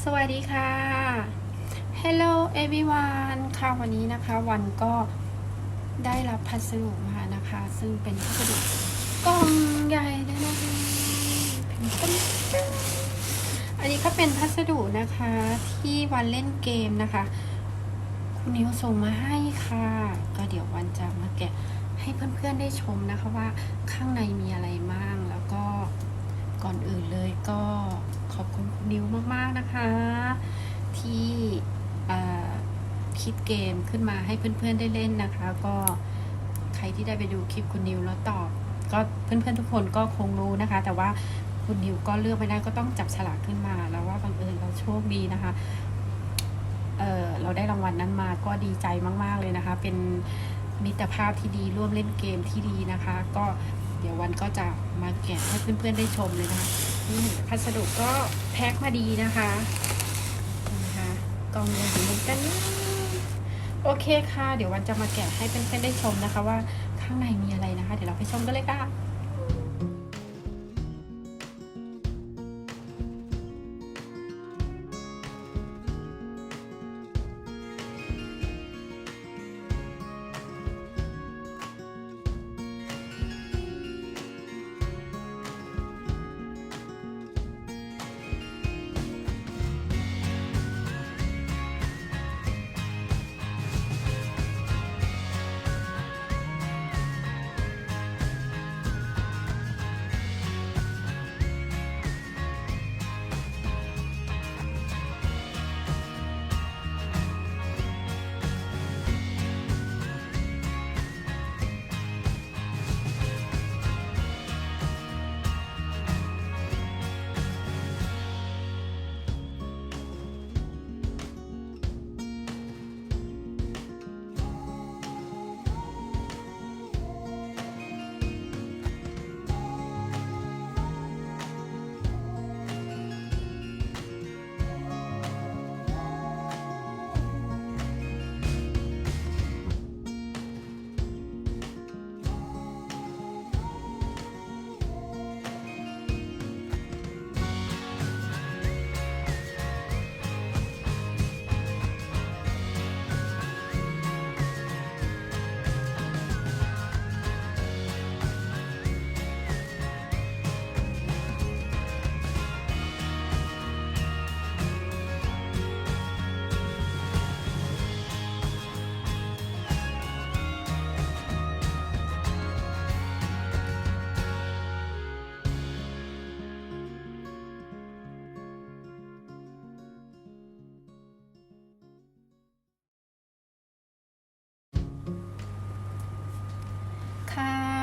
สวัสดีค่ะ Hello everyone ค่ะวันนี้นะคะวันก็ได้รับพัสดุมานะคะ ซึ่งเป็นพัสดุกล่องใหญ่เลยนะคะอันนี้ก็เป็นพัสดุนะคะ ที่วันเล่นเกมนะคะ คุณนิวส่งมาให้ค่ะ ก็เดี๋ยววันจะมาแกะให้เพื่อนๆได้ชมนะคะว่าข้างในมีอะไรบ้างแล้วก็ ก่อนอื่นเลยก็ขอบคุณคุณนิวมากๆนะคะ ที่คิดเกมขึ้นมาให้เพื่อนๆได้เล่นนะคะ ก็ใครที่ได้ไปดูคลิปคุณนิวแล้วตอบก็เพื่อนๆทุกคนก็คงรู้นะคะ แต่ว่าคุณนิวก็เลือกไม่ได้ก็ต้องจับฉลากขึ้นมา แล้วว่าบังเอิญเราโชคดีนะคะ เออเราได้รางวัลนั้นมาก็ดีใจมาก ๆเลยนะคะ เป็นมิตรภาพที่ดีร่วมเล่นเกมที่ดีนะคะ ก็ เดี๋ยววันก็จะมาแกะให้เพื่อนๆได้ชมเลยนะคะนี่พัสดุก็แพ็คมาดีนะคะนะคะกล่องใหญ่เหมือนกันโอเคค่ะ เดี๋ยววันจะมาแกะให้เพื่อนๆได้ชมนะคะ ว่าข้างในมีอะไรนะคะ เดี๋ยวเราไปชมกันเลยค่ะ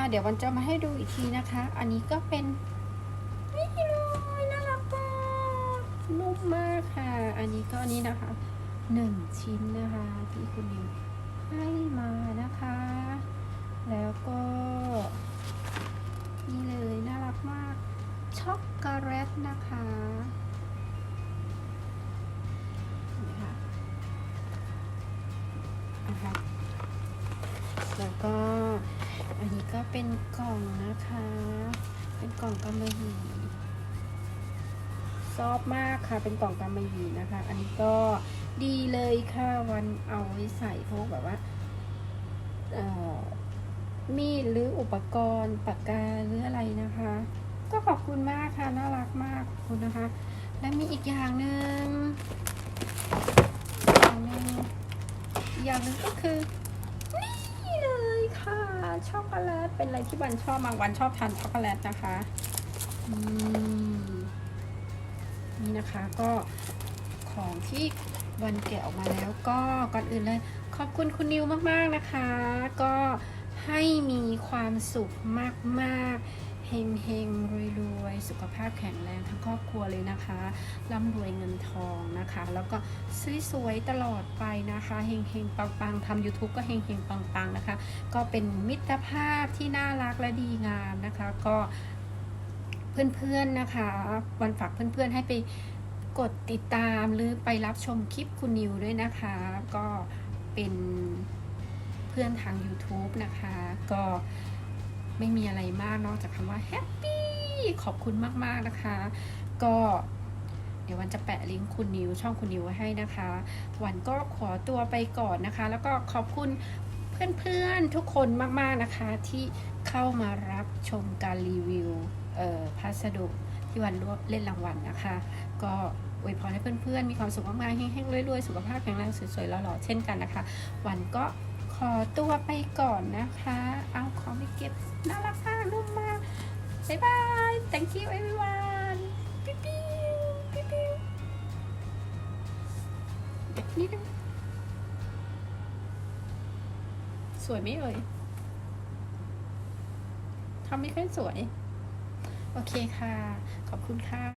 เดี๋ยววันจะมาให้ดูอีกทีนะคะ อันนี้ก็เป็นนี่เลยน่ารักมากนุ่มมากค่ะ อันนี้ก็อันนี้นะคะหนึ่งชิ้นนะคะที่คุณนิวให้มานะคะ แล้วก็นี่เลยน่ารักมากช็อกโกแลตนะคะนี่ค่ะคะแล้วก็ ก็เป็นกล่องนะคะ เป็นกล่องกำมะหยี่ชอบมากค่ะ เป็นกล่องกำมะหยี่นะคะ อันนี้ก็ดีเลยค่ะ วันเอาไว้ใส่พวกแบบว่ามีดหรืออุปกรณ์ปากกาหรืออะไรนะคะ ก็ขอบคุณมากค่ะ น่ารักมากขอบคุณนะคะ และมีอีกอย่างหนึ่งอย่างหนึ่งอย่างหนึ่งก็คือ นี่เลยค่ะ ช็อกโกแลต เป็นอะไรที่วันชอบบางวันชอบทานช็อกโกแลตนะคะนี่นะคะก็ของที่วันแกะออกมาแล้วก็ก่อนอื่นเลย ขอบคุณคุณนิวมากๆนะคะ ก็ให้มีความสุขมากๆ เฮงเฮงรวยรวยสุขภาพแข็งแรงทั้งครอบครัวเลยนะคะร่ำรวยเงินทองนะคะ แล้วก็สวยๆตลอดไปนะคะเฮงเฮงปังปังทำ YouTube ก็เฮงเฮงปังปังนะคะ ก็เป็นมิตรภาพที่น่ารักและดีงามนะคะ ก็เพื่อนๆนะคะ วันฝากเพื่อนๆให้ไปกดติดตามหรือไปรับชมคลิปคุณนิวด้วยนะคะ ก็เป็นเพื่อนทาง YouTube นะคะ ก็ ไม่มีอะไรมากนอกจากคำว่าแฮปปี้ขอบคุณมากๆนะคะ ก็เดี๋ยววันจะแปะลิงก์คุณนิวช่องคุณนิวไว้ให้นะคะ วันก็ขอตัวไปก่อนนะคะ แล้วก็ขอบคุณเพื่อนๆทุกคนมากๆนะคะ ที่เข้ามารับชมการรีวิวอ่อพัสดุที่วันเล่นรางวัลนะคะ ก็อวยพรให้เพื่อนๆ มีความสุขมากๆแห้งๆรวยๆ สุขภาพแข็งแรงสวยๆหล่อๆเช่นกันนะคะ วันก็ขอตัวไปก่อนนะคะ ของไปเก็บน่ารักมากนุ่มมากบ๊ายบาย thank you everyone ปิ๊ปิ๊วปิ๊ปิ๊วเด็กนิดนึงสวยไหมเอ่ยทำไม่ค่อยสวย โอเคค่ะ ขอบคุณค่ะ